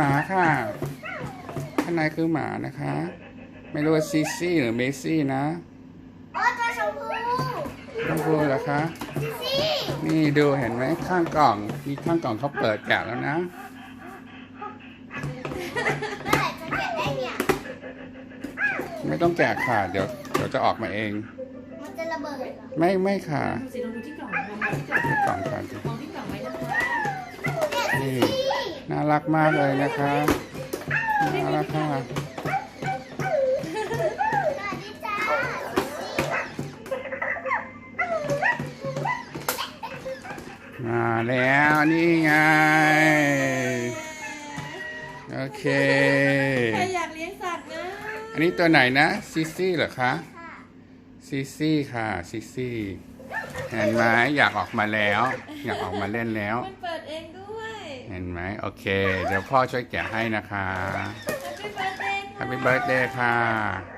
ค่ะ ข้างในคือหมานะคะ ไม่รู้ว่าซีซี่หรือเมซี่นะโอ้ตัวชมพูต้องพูดเหรอคะซี่นี่ดูเห็นไหมข้างกล่องมีข้างกล่องเขาเปิดแกะแล้วนะเมื่อไหร่จะแกะได้เนี่ยไม่ต้องแกะค่ะ เดี๋ยวเดี๋ยวจะออกมาเอง มันจะระเบิดเหรอไม่ไม่ค่ะดูสิลองดูที่กล่องลองดูที่กล่องกล่องก่อนสิมองที่กล่องไว้นะคะ นี่น่า รักมากเลยนะคะน่ารักค่ะสวัสดีจ้ามาแล้วนี่ไง โอเค ใครอยากเลี้ยงสัตว์นะ อันนี้ตัวไหนนะซิซี่เหรอคะซิซี่ค่ะซิซี่เห็นไหมอยากออกมาแล้ว อยากออกมาเล่นแล้ว มันเปิดเองด้วย เห็นไหมโอเค เดี๋ยวพ่อช่วยแกะให้นะคะ Happy birthday แฮปปี้เบิร์ดเดย์ค่ะ